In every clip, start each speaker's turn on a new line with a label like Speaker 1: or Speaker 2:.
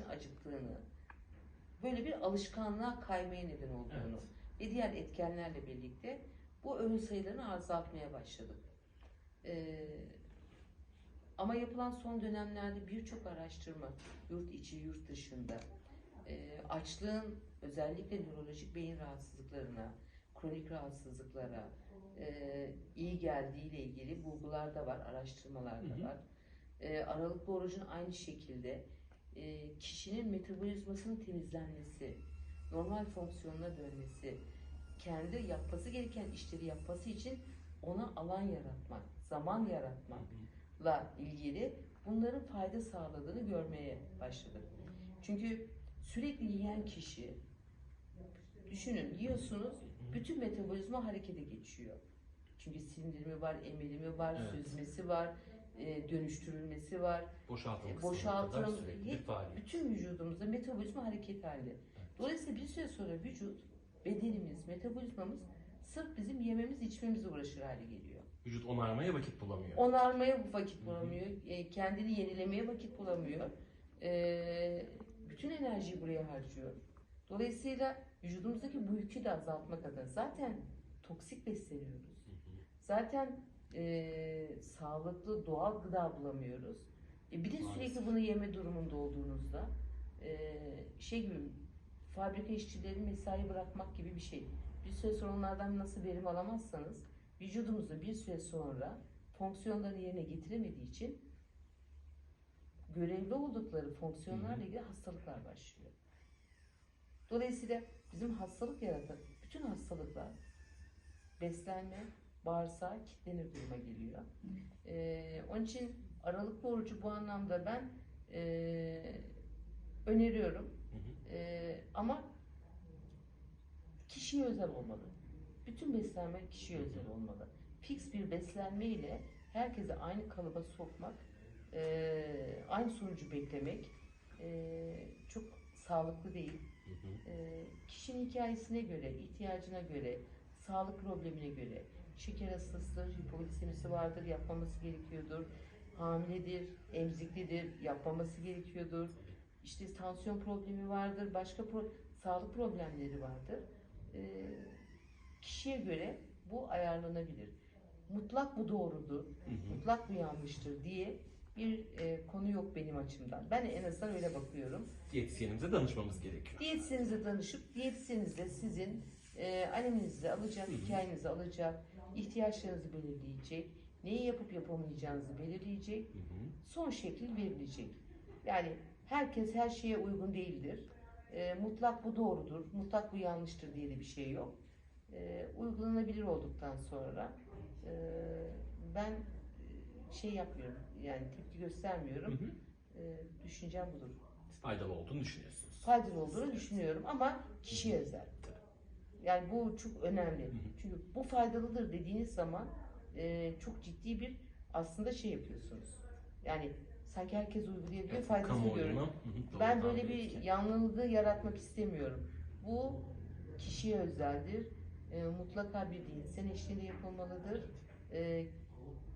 Speaker 1: için acıktığını, böyle bir alışkanlığa kaymaya neden olduğunu ve diğer etkenlerle birlikte bu öğün sayılarını azaltmaya başladık. Ee, ama yapılan son dönemlerde birçok araştırma yurt içi yurt dışında e, açlığın özellikle nörolojik beyin rahatsızlıklarına, kronik rahatsızlıklara e, iyi geldiği ile ilgili bulgular da var, araştırmalar da
Speaker 2: Hı hı.
Speaker 1: var. E, aralıklı orucun aynı şekilde e, kişinin metabolizmasının temizlenmesi, normal fonksiyonuna dönmesi, kendi yapması gereken işleri yapması için ona alan yaratmak, zaman yaratmakla ilgili bunların fayda sağladığını görmeye başladık. Çünkü sürekli yiyen kişi, düşünün yiyorsunuz, bütün metabolizma harekete geçiyor. Çünkü sindirimi var, emirimi var,
Speaker 2: Evet.
Speaker 1: süzmesi var, e, dönüştürülmesi var.
Speaker 2: Boşaltım
Speaker 1: E, boşaltım, hep-. Bütün vücudumuzda metabolizma hareket halinde. Dolayısıyla bir süre sonra vücut, bedenimiz, metabolizmamız sırf bizim yememiz, içmemize uğraşır hale geliyor.
Speaker 2: Vücut onarmaya vakit bulamıyor.
Speaker 1: Onarmaya vakit bulamıyor, e, kendini yenilemeye vakit bulamıyor. E, bütün enerjiyi buraya harcıyor. Dolayısıyla vücudumuzdaki bu yükü de azaltmak adına zaten toksik besleniyoruz. Zaten e, sağlıklı doğal gıda bulamıyoruz. E, bir de
Speaker 2: Maalesef.
Speaker 1: sürekli bunu yeme durumunda olduğunuzda e, şey gibi fabrika işçileri mesai bırakmak gibi bir şey. Bir süre sonra onlardan nasıl verim alamazsanız vücudumuzda bir süre sonra fonksiyonlarını yerine getiremediği için görevli oldukları fonksiyonlarla ilgili hastalıklar başlıyor. Dolayısıyla bizim hastalık yaratan bütün hastalıklar beslenme, bağırsağa kilitlenir duruma geliyor. Ee, onun için aralıklı orucu bu anlamda ben ee, öneriyorum. Ee, ama kişiye özel olmalı. Bütün beslenme kişiye özel olmalı. Fix bir beslenme ile herkese aynı kalıba sokmak, ee, aynı sonucu beklemek ee, çok sağlıklı değil.
Speaker 2: Hı hı.
Speaker 1: Ee, kişinin hikayesine göre, ihtiyacına göre, sağlık problemine göre, şeker hastasıdır, hipoglisemisi vardır, yapmaması gerekiyordur, hamiledir, emziklidir, yapmaması gerekiyordur, işte tansiyon problemi vardır, başka pro- sağlık problemleri vardır. Ee, kişiye göre bu ayarlanabilir. Mutlak bu doğrudur,
Speaker 2: Hı hı.
Speaker 1: mutlak bu yanlıştır diye bir e, konu yok benim açımdan. Ben en azından öyle bakıyorum.
Speaker 2: Diyetisyenimize danışmamız gerekiyor.
Speaker 1: Diyetisyenize danışıp diyetisyeninizle sizin e, aneminizi alacak,
Speaker 2: Hı hı.
Speaker 1: hikayenizi alacak, ihtiyaçlarınızı belirleyecek, neyi yapıp yapamayacağınızı belirleyecek,
Speaker 2: Hı hı.
Speaker 1: son şekil verilecek. Yani herkes her şeye uygun değildir. E, mutlak bu doğrudur, mutlak bu yanlıştır diye de bir şey yok. E, uygulanabilir olduktan sonra e, ben şey yapmıyorum, yani tepki
Speaker 2: Hı
Speaker 1: göstermiyorum.
Speaker 2: hı.
Speaker 1: E, düşüncem budur
Speaker 2: Faydalı olduğunu düşünüyorsunuz.
Speaker 1: faydalı olduğunu düşünüyorum ama kişiye özel. Yani bu çok önemli. Çünkü bu faydalıdır dediğiniz zaman e, çok ciddi bir aslında şey yapıyorsunuz. Yani sanki herkes uygulayabiliyor,
Speaker 2: Evet,
Speaker 1: faydasını görüyor. Ben böyle bir yanlılığı yaratmak istemiyorum. Bu kişiye özeldir. E, mutlaka bir diyetisyen eşliğinde yapılmalıdır. E,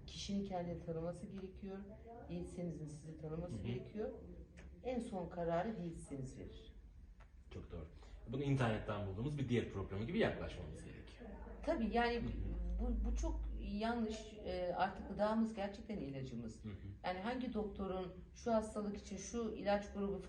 Speaker 1: kişinin kendini tanıması gerekiyor. Diyetisyeninizin sizi tanıması
Speaker 2: Hı hı.
Speaker 1: gerekiyor. En son kararı diyetisyeniz verir.
Speaker 2: Çok doğru. Bunu internetten bulduğumuz bir diyet programı gibi yaklaşmamız gerekiyor.
Speaker 1: Tabii yani bu, bu çok yanlış. Ee, artık gıdamız gerçekten ilacımız.
Speaker 2: Hı hı.
Speaker 1: Yani hangi doktorun şu hastalık için şu ilaç grubu faydalı